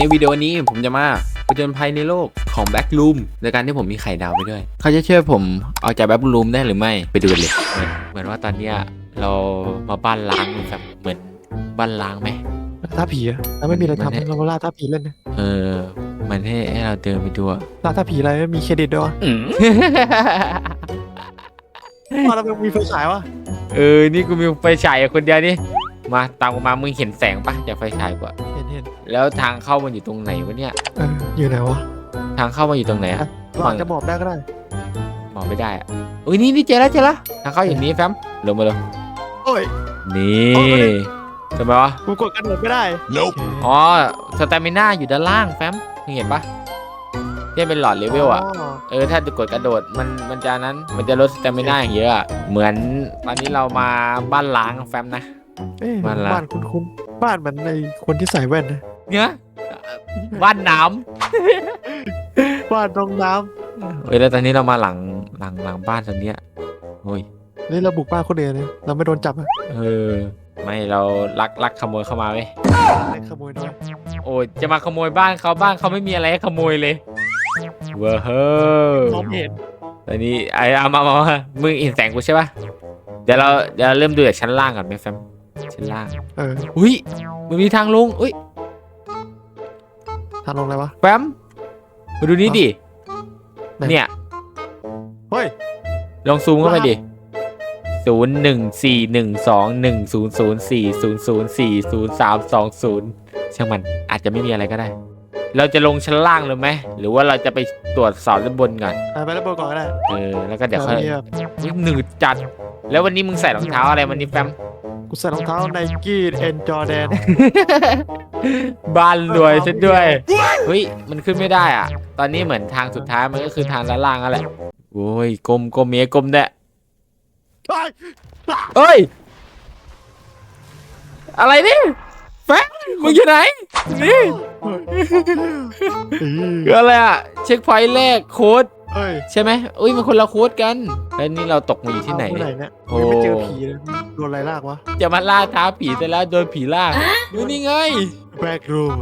ในวิดีโอนี้ผมจะมาผจญภัยในโลกของแบ็กลูมโดยการที่ผมมีไข่ดาวไปด้วย เขาจะช่วยผมออกจากแบ็กลูมได้หรือไม่ไปดูกันเลยเหมือนเหมือนว่าตอนเนี้ยเรามาบ้านล้างแบบเหมือนบ้านล้างไหมล่าผีอะแล้วไม่มีอะไรมันให้ทำเรามาล่าท้าผีเล่นนะเออ มันให้ให้เราเดินไปดูอะล่าท้าผีอะไรไม่มีเครดิตด้วยวะว่าเรามีไฟฉายวะเออ นี่กูมีไฟฉายอยู่คนเดียวนี่มาตามกูมามึงเห็นแสงปะจากไฟฉายกว่าเห็นเห็นแล้วทางเข้ามันอยู่ตรงไหนวะเนี่ย เอออยู่ไหนวะทางเข้ามันอยู่ตรงไหนอะเราอาจจะบอกได้ก็ได้บอกไม่ได้อะอุ้ยนี่นี่เจอแล้วเจอแล้วทางเข้าอย่างนี้แฟมลงมาเลยโอ้ย นี่โอ้ย ทำไมวะกูกดกระโดดไม่ได้ Nope โอเคอ๋อสเตมิน่าอยู่ด้านล่างแฟมมึงเห็นปะที่เป็นหลอดเลเวลอะ เออถ้าจะกดกระโดดมันมันจะนั้นมันจะลดสเตมิน่าอย่างเยอะอะเหมือนตอนนี้เรามาบ้านล้างแฟมนะ เอ้ยบ้านละ บ้านคุ้นคุ้นๆบ้านเหมือนในคนที่ใส่แว่นนะเนี่ยบ้านน้บ้านรองน้ำเอ้ยแล้วตอนนี้เรามาหลังหลังหลังบ้านตอนเนี้ยโอ้ยำนี่เราบุกบ้านคนเดียวเลยเราไม่โดนจับอะเออ ไม่เราลักลักขโมยเข้ามาเว้ยไม่ขโมยน้อยโอ้ยจะมาขโมยบ้านเขาบ้านเขาไม่มีอะไรให้ขโมยเลยเว้อเฮ้อมองไม่เห็นตอนนี้ไอ้เอามามามามึงเห็นแสงกูใช่ปะเดี๋ยวเราเดี๋ยวเราเริ่มดูจากชั้นล่างก่อนไหมแฟม ชั้นล่างเอออุ้ยมันมีทางลงอุ้ยทางลงอะไรวะ แฟมมาดูนี่ดิ ไหน เนี่ย เฮ้ย ลองซูมเข้าไปดิศูนย์หนึ่งสี่หนึ่งสองหนึ่งศูนย์ศูนย์สี่ศูนย์ศูนย์สี่ศูนย์สามสองศูนย์ช่างมันอาจจะไม่มีอะไรก็ได้ เราจะลงชั้นล่างเลยไหม หรือว่าเราจะไปตรวจสอบด้านบนก่อนอะไปแล้วบนก่อนก็ได้เออ แล้วก็เดี๋ยวค่อยมีแบบอุ๊ยหนืดจัด แล้ววันนี้มึงใส่รองเท้าอะไรวันนี้แฟม กูใส่รองเท้าไนกี้เอ็นจอแดนบ้านรวยซะด้วยเฮ้ยมันขึ้นไม่ได้อะ ตอนนี้เหมือนทางสุดท้ายมันก็คือทางด้านล่างนั่นแหละโอ้ยกลมกลมเมียกลมแดะเอ้ย อะไรเนี่ยแฟมมึงอยู่ไหนนี่คืออะไรอะ เช็คพอยต์แรกโค้ด เฮ้ยใช่ไหมอุ้ยมันคนละโค้ดกัน แล้วนี่เราตกมาอยู่ที่ไหนเอาเนี่ย เนี่ยโอ้ยังไม่เจอผีเลยโดนอะไรลากวะจะมาล่าท้าผีแต่แล้วโดนผีล่าดูนี่ไงแบล็กรูม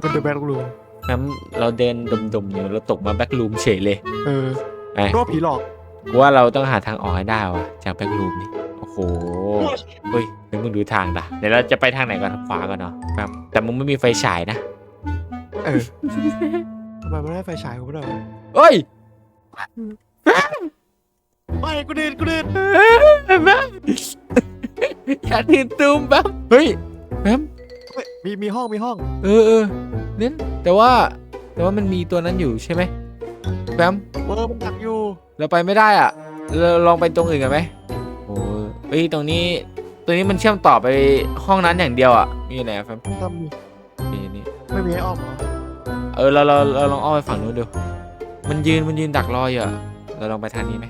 มันเดอะแบล็กรูมน้ำเราเดินดมๆอยู่เราตกมาแบ็กรูมเฉยเลย เออไปเพราะว่าผีหลอกกูว่าเราต้องหาทางออกให้ได้วะจากแบ็กรูมนี่โอ้โหเฮ้ยเดี๋ยวมึงดูทางด่ะเดี๋ยวเราจะไปทางไหนก่อนขวาก่อนเนาะครับแต่มึงไม่มีไฟฉายนะเออทำไมไม่ได้ไฟฉายกูไม่ได้วะเอ้ย ไม่กูเดินกูเดินแม่อย่าตื่นตูมแป๊บเฮ้ยแป๊บเฮ้ยมีมีห้องมีห้องเออเออเน้นแต่ว่าแต่ว่ามันมีตัวนั้นอยู่ใช่ไหมแป๊บเออมันดักอยู่เราไปไม่ได้อะเราลองไปตรงอื่นกันไหมโอ้ยเฮ้ยตรงนี้ตรงนี้มันเชื่อมต่อไปห้องนั้นอย่างเดียวอะมีอยู่ไหนอะแฟมถ้ามีนี่นี่ไม่มีให้อ้อมเหรอเออเราเราเราลองอ้อมไปฝั่งนู้นดู มันยืนมันยืนดักรออยู่อะเราลองไปทางนี้ไหม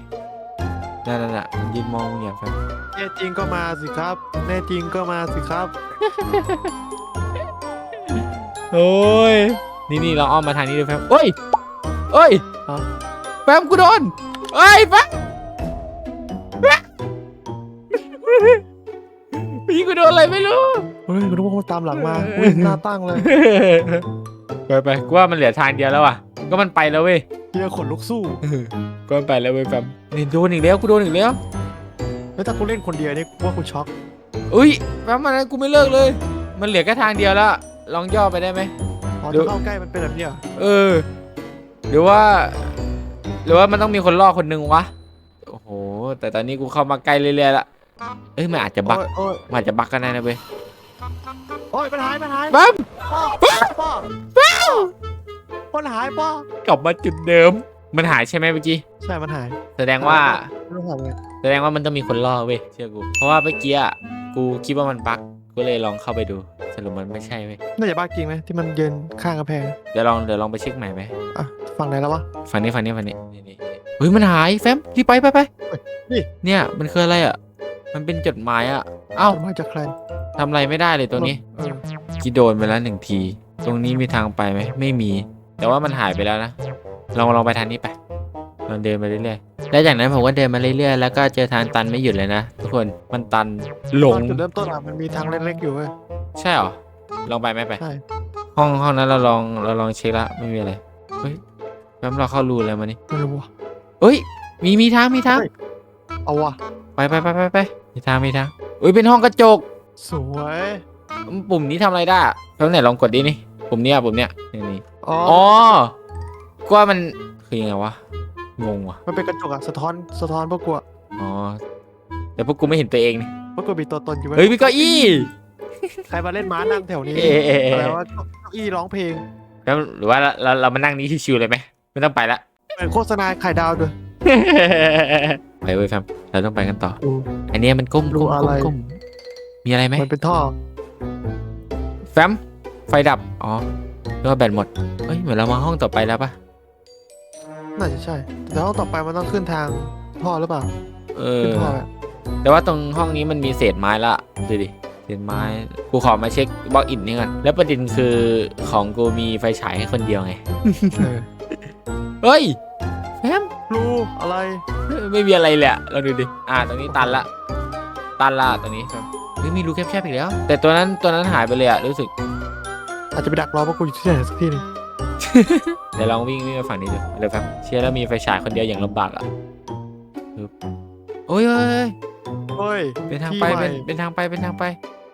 นั่นนั่นน่ะมันยืนมองมึงอย่างแฟมแน่จริงก็มาสิครับ แน่จริงก็มาสิครับ โอ้ย นี่นี่เราอ้อมมาทางนี้ดูแฟมเอ้ยเอ้ยฮะแฟมกูโดนเอ้ยแฟมแฟมพี่กูโดนอะไรไม่รู้ เฮ้ยกูนึกว่ามันตามหลังมาอุ้ยหน้าตั้งเลย ไปไปกูว่ามันเหลือทางเดียวแล้วอะ ก็มันไปแล้วเว้ยเฮียขนลุกสู้ก็มันไปแล้วเว้ยแฟมนี่โดนอีกแล้วกูโดนอีกแล้วแล้วถ้ากูเล่นคนเดียวนี่กูว่ากูช็อกอุ้ยแฟมมันนั้นกูไม่เลิกเลย มันเหลือแค่ทางเดียวแล้วลองย่อไปได้ไหมอ๋อเดี๋ยวถ้าเข้าใกล้มันเป็นแบบเนี้ยเหรอเออ หรือว่า หรือว่ามันต้องมีคนล่อคนหนึงวะโอ้โหแต่ตอนนี้กูเข้ามาใกล้เรื่อยๆละเอ้ยมันอาจจะบักโอ้ยมันอาจจะบักก็ได้นะเว้ยโอ้ยโอ้ยมันหายมันหายปั๊มป้อป้อป้อ มันหายป้อกลับมาจุดเดิม มันหายใช่ไหมเมื่อกี้ ใช่มันหายแสดงว่าไม่ต้องทำไงแสดงว่ามันต้องมีคนล่อเว้ยเชื่อกู เพราะว่าเมื่อกี้อะกูคิดว่ามันบั๊กกูเลยลองเข้าไปดู สรุปมันไม่ใช่เว้ย น่าจะบ้าจริงไหมที่มันยืนข้างกำแพงเดี๋ยวลองเดี๋ยวลองไปเช็คใหม่ไหมอะฝั่งไหนแล้ววะ ฝั่งนี้ฝั่งนี้ฝั่งนี้นี่นี่นี่เฮ้ยมันหายแฟมรีบไปไปไปนี่ เนี่ยมันคืออะไรอะ มันเป็นจดหมายอะ เอ้ามันมาจากใครทำอะไรไม่ได้เลยตัวนี้เออ กี่โดนไปแล้วหนึ่งที ตรงนี้มีทางไปไหมไม่มี แต่ว่ามันหายไปแล้วนะลองลองไปทางนี้ไปลองเดินไปเรื่อยๆแล้วจากนั้นผมก็เดินมาเรื่อยๆแล้วก็เจอทางตันไม่หยุดเลยนะทุกคนมันตันหลงตอนจุดเริ่มต้นอะมันมีทางเล็กๆอยู่เว้ยใช่เหรอลองไปไหมไป ใช่ห้องห้องนั้นเราลองเราลองเช็คละไม่มีอะไรเฮ้ยแป๊บเราเข้ารูอะไรมานี่ไม่รู้ว่ะเฮ้ย มีมีทางมีทางเฮ้ยเอาว่ะไปไปไปไปไปมีทางมีทางอุ้ยเป็นห้องกระจก สวยอืมปุ่มนี้ทำอะไรได้อะแป๊บไหนลองกดดินี่ ปุ่มเนี้ยปุ่มเนี้ยนี่นี่อ๋ออ๋อก็ว่ามันคือยังไงวะงงว่ะมันเป็นกระจกอะสะท้อนสะท้อนพวกกูอะอ๋อแต่พวกกูไม่เห็นตัวเองนี่พวกกูมีตัวตนอยู่ว้เฮ้ยมีเก้าอี้ ใครมาเล่นม้านั่งแถวนี้เอ๊ะเอ๊ะเอ๊ะ อะไรว่าเก้าอี้ร้องเพลงแล้วหรือว่าเราเราเรามานั่งนี้ชิวๆเลยไหมไม่ต้องไปละ เหมือนโฆษณาไข่ดาวด้วย ไปเว้ยแฟมเราต้องไปกันต่อดูอันเนี้ยมันก้มดูก้มอะไร ก้มก้มมีอะไรไหมมันเป็นท่อ แฟม ไฟดับ อ๋อเรียกว่าแบตหมดเฮ้ย เหมือนเรามาห้องต่อไปแล้วปะน่าจะใช่ แต่ห้องต่อไปมันต้องขึ้นทางท่อหรือเปล่า เออ ขึ้นท่ออะแต่ว่าตรงห้องนี้มันมีเศษไม้ละดูดิ เศษไม้ กูขอมาเช็คบล็อกอินนี่ก่อนแล้วประเด็นคือของกูมีไฟฉายให้คนเดียวไง เออเฮ้ยแฟม รู้อะไร ไม่มีอะไรเลยอะเราดูดิ อ่า ตรงนี้ตันละ ตันละตรงนี้แฟมเฮ้ยมีรูแคบๆอีกแล้ว แต่ตัวนั้นตัวนั้นหายไปเลยอะรู้สึก อาจจะไปดักรอพวกกูอยู่ที่ไหนสักที่หนึงเดี๋ยวลองวิ่งวิ่งไปฝั่งนี้ดูเดี๋ยวครับเชียร์แล้วมีไฟฉายคนเดียวอย่างลำบากอะปึ๊บโอ้ยโอ้ยโอ้ยเฮ้ยเป็นทางที่ไปใหม่เป็นเป็นทางไปเป็นทางไป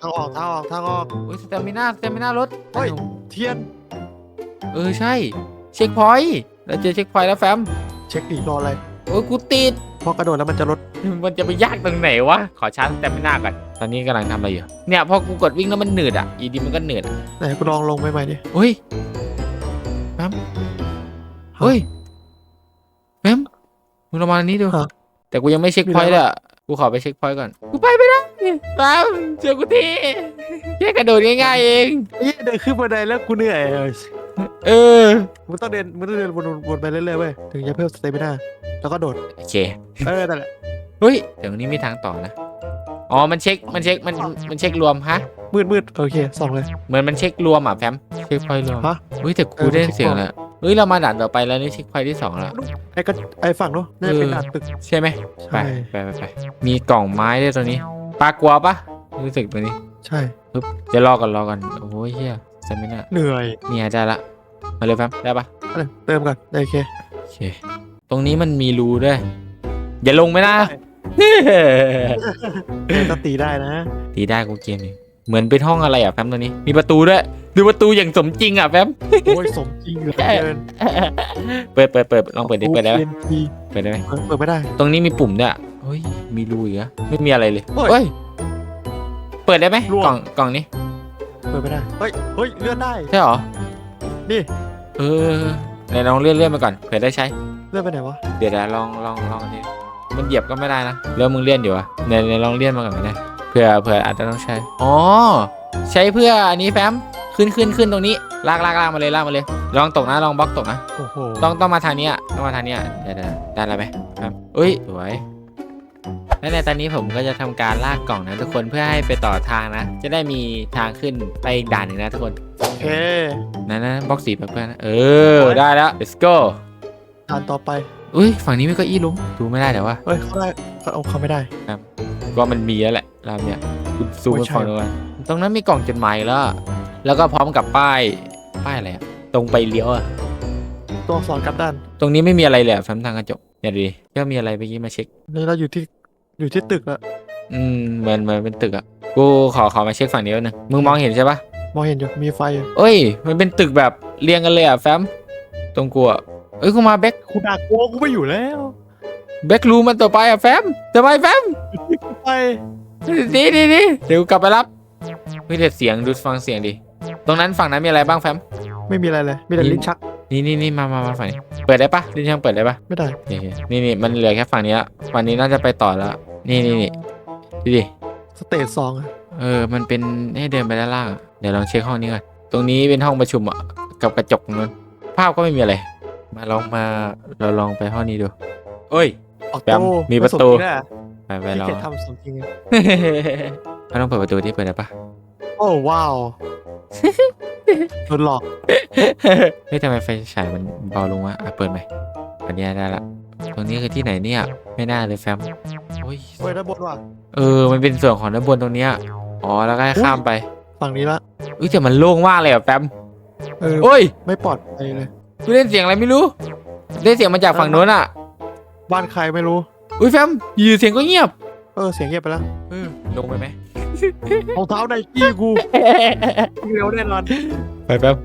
ทางออกทางออกทางออก โอ้ยสเตมิน่าสเตมิน่ารถเฮ้ย เทียนเออใช่ เช็คพอยต์เราเจอเช็คพอยต์แล้วแฟม เช็คดีรออะไร โอ้ยกูติด พอกระโดดแล้วมันจะลดมันจะไปยากตรงไหนวะ ขอชาร์จสเตมิน่าก่อน ตอนนี้กำลังทำอะไรอยู่ เนี่ยพอกูกดวิ่งแล้วมันหนืดอะอีดีมันก็หนืดอะไหนกูลองลงไปใหม่ดิเฮ้ยแฟมเฮ้ยแฟมมึงลองมาอันนี้ดูฮะแต่กูยังไม่เช็คพอยต์เลยอะกูขอไปเช็คพอยต์ก่อน กูไปไม่ได้แป๊บเจอกูทีแค่กระโดดง่ายๆเองเอ้ยเดินขึ้นบันไดแล้วกูเหนื่อย เออเออมึงต้องเดินมึงต้องเดินวนวนไปเรื่อยๆเว้ยถึงจะเพิ่มสเตมิน่าแล้วก็โดดโอเคเออนั่นแหละเฮ้ยแต่ตรงนี้มีทางต่อนะอ๋อมันเช็คมันเช็คมันมันเช็ครวมฮะมืดมืดโอเคส่องเลย เหมือนมันเช็ครวมอะแฟมเช็คพอยต์รวมฮะเฮ้ยแต่กูเออได้มันเช็คเสียงรวมแล้วเฮ้ยเรามาด่านต่อไปแล้วนี่เช็คพอยต์ที่สองแล้วไอ้ก็ไอ้ฝั่งนู้นน่าจะเป็นด่านตึกใช่ไหมไปใช่ไปไปไปมีกล่องไม้ด้วยตัวนี้ปลากลัวปะรู้สึกตัวนี้ ใช่เดี๋ยวรอก่อนรอก่อนโอ้ยเฮีย จำไม่ได้เหนื่อยเนี่ยได้ละ มาเลยแฟมได้ปะอะไรเติมก่อนโอเคโอเค ตรงนี้มันมีรูด้วย อย่าลงไม่นะเออก็ตีได้นะ ตีได้กูเกมนี้เหมือนเป็นห้องอะไรอะแฟมตัวนี้ มีประตูด้วยดูประตูอย่างสมจริงอะแฟมโอ้ยสมจริงเหลือเกินเปิดเปิดเปิดลองเปิดดิเปิดได้ไหมโอเปิดได้ไหมเเปิดไม่ได้ ตรงนี้มีปุ่มด้วยอะเฮ้ยมีรูอีกอะไม่มีอะไรเลยเฮ้ยเฮ้ยเปิดได้ไหมร่วงกล่องกล่องนี้ เปิดไม่ได้เฮ้ยเฮ้ยเลื่อนได้ ใช่หรอนี่ เออไหนลองเลื่อนเลื่อนไปก่อนเผื่อได้ใช้ เลื่อนไปไหนวะเดี๋ยวนะลองลองลองอันนี้มันเหยียบก็ไม่ได้นะแล้วมึงเลื่อนอยู่อะไหนไหนลองเลื่อนมาก่อนก็ได้เผื่อเผื่ออาจจะต้องใช้อ๋อใช้เพื่ออันนี้แฟมขึ้นขึ้นขึ้นตรงนี้ลากลากลากมาเลยลากมาเลยลองตกนะลองบล็อกตกนะโอ้โหต้องต้องมาทางนี้อะต้องมาทางนี้อะเดี๋ยวเดี๋ยวได้แล้วไหมครับเอ้ยสวย และในตอนนี้ผมก็จะทำการลากกล่องนะทุกคนเพื่อให้ไปต่อทางนะ จะได้มีทางขึ้นไปอีกด่านหนึ่งนะทุกคนโอเคนั่นนะบล็อกสีแบบเพื่อนนะเออได้แล้ว let's go ด่านต่อไปอุ้ยฝั่งนี้มีเก้าอี้ลุงดูไม่ได้แต่ว่าเฮ้ยเขาได้เขาเอาเขาไม่ได้ก็มันมีแล้วแหละรอบเนี้ยคุณซูมไม่ไปใช่ฝั่งนู้นตรงนั้นมีกล่องจดหมายแล้ว แล้วก็พร้อมกับป้ายป้ายอะไรอะตรงไปเลี้ยวอะตัวอักษรกลับด้าน ตรงนี้ไม่มีอะไรเลยอะแฟ้มทางกระจกเนี่ยดูดิก็มีอะไรเมื่อกี้มาเช็คนี่เราอยู่ที่ อยู่ที่ตึกแล้วอืมเหมือนเหมือนเป็นตึกอะกูขอขอมาเช็คฝั่งนี้แป๊บนึงมึงมองเห็นใช่ปะมองเห็นอยู่มีไฟอยู่เอ้ย มันเป็นตึกแบบเรียงกันเลยอะแฟมตรงกูอะเอ้ยกูมาแบ็คกูดักโอ้กูไม่อยู่แล้วแบ็ครูมันต่อไปอะแฟมจะไปแฟมไปดีดีดีเดี๋ยวกูกลับไปรับเฮ้ยเดี๋ยวเสียงดูฟังเสียงดิตรงนั้นฝั่งนั้นมีอะไรบ้างแฟมไม่มีอะไรเลยมีแต่นี่ลิ้นชักนี่นี่นี่มามามาฝั่งนี้เปิดได้ปะลิ้นช่างเปิดได้ปะไม่ได้โอเคนี่นี่มันเหลือแค่ฝั่งนี้ละฝั่งนี้น่าจะไปต่อแล้ว นี่นี่นี่ดูดิ สเตจสองอะเออ มันเป็นให้เดินไปด้านล่างอะเดี๋ยวลองเช็คห้องนี้ก่อน ตรงนี้เป็นห้องประชุมอะ กับกระจกตรงนั้นภาพก็ไม่มีอะไร มาลองมา เราลองไปห้องนี้ดู เอ้ย ออกแบมโต้มีประตู ไสจริงอะไปไปที่ลองเกียจ ทำสมจริงอะเขาต้องเปิดประตูที่เปิดได้ปะ โอ้ว้าวโดนหลอกเฮ้ยทำไมไฟฉายมันเบาลงวะอะเปิดไหมอันนี้ได้ละ ตรงนี้คือที่ไหนเนี่ย ไม่น่าเลยแฟมโอ้ยเฮ้ยด้านบนว่ะ เออ มันเป็นส่วนของด้านบนตรงเนี้ยอ๋อแล้วก็ให้ข้ามไปฝั่งนี้ละอุ้ยแต่มันโล่งมากเลยอะแฟมเออโอ้ยไม่ปลอดภัยเลยกูได้ยินเสียงอะไรไม่รู้ได้เสียงมาจากฝั่งโน้นอะบ้านใครไม่รู้อุ้ยแฟมอยู่เสียงก็เงียบ เออเสียงเงียบไปแล้วเออลงไปไหมรองเท้าไนกี้กูเร็วแน่นอนไปแป๊บ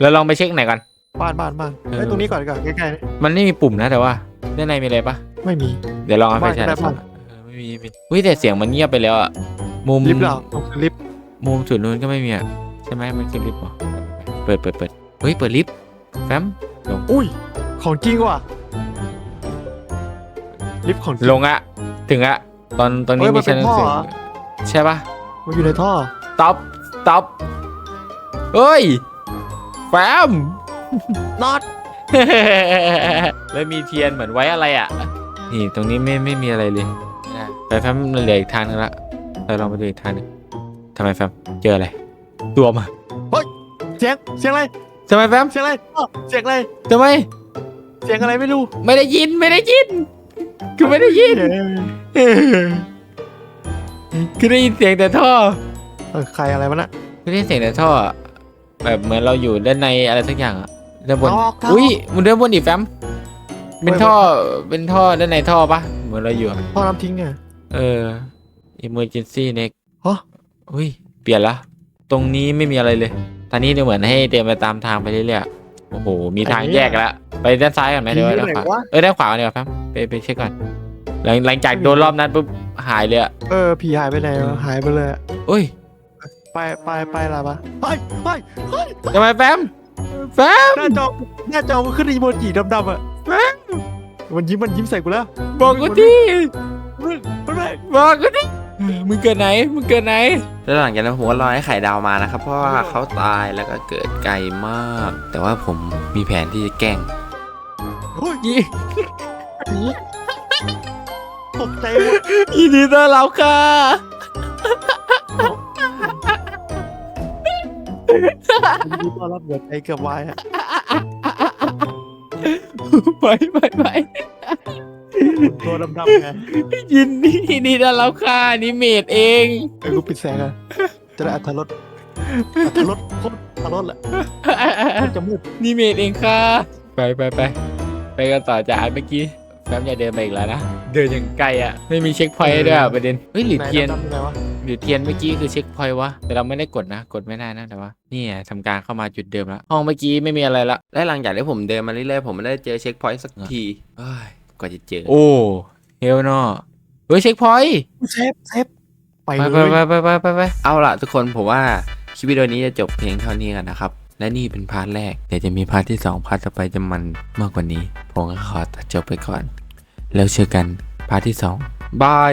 แล้วลองไปเช็คไหนอยก่อนบ้านบ้านบ้านเออไอ้ยตรงนี้ก่อนดีกว่อนใกล้ๆนะมันไม่มีปุ่มนะแต่ว่าด้านในมีอะไรปะไม่มี เดี๋ยวลองเอาไปบ้านใช้ก็ ได้บ้านเออไม่มีไม่มีอุ้ยแต่เสียงมันเงียบไปแล้วอะมุมลิฟต์เหรอตรงลิฟต์มุมสุดนู้นก็ไม่มีอะใช่ไหมมันคือลิฟต์เหรอเปิดเปิดเปิดเฮ้ยเปิดลิฟต์แฟมอุ้ย ของจริงว่ะ ลิฟต์ของจริงลงอะถึงอะตอนตอนนี้เฮ้ยมัมีนเป็นชั้นหนังสือท่อเหรอ ใช่ปะมันอยู่ในท่อต็อปต็อปเฮ้ยแฟมน็อตแล้วมีเทียนเหมือนไว้อะไรอะ นี่ตรงนี้ไม่ไม่มีอะไรเลย นะไปแฟมเหลืออีกทางนึงละเราลองไปดูอีกทางหนึงทำไมแฟมเจออะไรตัวมาเสียงเสียงอะไรทำไมแฟมเสียงอะไรอ้อเสียงอะไรทำไมเสียงอะไรไม่รู้ไม่ได้ยินไม่ได้ยินคือไม่ได้ยินเย้คือได้ยินเสียงแต่ท่อเออใครอะไรวะน่ะคือได้ยินเสียงแต่ท่ออะแบบเหมือนเราอยู่ด้านในอะไรสักอย่างอะด้านบนออกทางอุ้ยมันด้านบนอีกแฟมเป็นเฮ้ยท่อเป็นท่อด้านในท่อปะเหมือนเราอยู่อะท่อน้ำทิ้งไง เออ emergency next ฮะอุ้ย เปลี่ยนละ ตรงนี้ไม่มีอะไรเลย ตอนนี้ดูเหมือนให้เดินไปตามทางไปเรื่อยๆ โอ้โห มีทางแยกแล้ว ไปด้านซ้ายก่อนไหมเดี๋ยวไปด้านขวาเออด้านขวาก่อนดีกว่าครับ ไปไปเช็คก่อน หลังหลังจากโดนรอบนั้นปุ๊บหายเลยอะเออผีหายไปไหนวะหายไปเลยอะอุ้ยไปไปไปอะไรปะไปไปเฮ้ยทำไมแฟมแฟมหน้าจอหน้าจอมันขึ้นอีโมจิดำๆอะแม่งมันยิ้มมันยิ้มใส่กูแล้วบอกกูที มันมันไม่บอกกูทีมึงเกิดไหน มึงเกิดไหน แล้วหลังจากนั้นผมก็รอให้ไข่ดาวมานะครับ เพราะว่าเขาตายแล้วก็เกิดไกลมาก แต่ว่าผมมีแผนที่จะแกล้งเฮ้ยอีผีตกใจหมดอีนี่ต้อนรับค่ะดีต้อนรับหัวใจเกือบวายอะไปไปไป ตัวดำๆไงยินดีนี่ต้อนรับค่ะนี่เมดเองเออกูปิดแสงอะจะได้อัตรสอัตรสโคตรอัตรสแหละโคตรจะมืดนี่เมดเองค่ะ ไปไปไปไปกันต่อจากอันเมื่อกี้แป๊บอย่าเดินไปอีกแล้วนะ เดินอย่างไกลอะ ไม่มีเช็คพอยต์ด้วยอะประเด็นเฮ้ยหรือไหนเทียนดำๆยังไงวะหรือเทียนเมื่อกี้คือเช็คพอยต์วะ แต่เราไม่ได้กดนะ กดไม่ได้นะแต่ว่านี่ไงทำการเข้ามาจุดเดิมแล้วห้องเมื่อกี้ไม่มีอะไรละ และหลังจากที่ผมเดินมาเรื่อยๆ ผมไม่ได้เจอเช็คพอยต์สักทีเอ้ย กว่าจะเจอ โอ้เฮลนอเฮ้ยเช็คพอยต์เซฟเซฟไปไปเลไปยไปไปไปไปไปเอาล่ะทุกคนผมว่าคลิปวิดีโอนี้จะจบเพียงเท่านี้กันนะครับ และนี่เป็นพาร์ทแรก เดี๋ยวจะมีพาร์ทที่ 2 พาร์ทต่อไปจะมันมากกว่านี้ ผมก็ขอตัดจบไปก่อน แล้วเจอกันพาร์ทที่ 2 บาย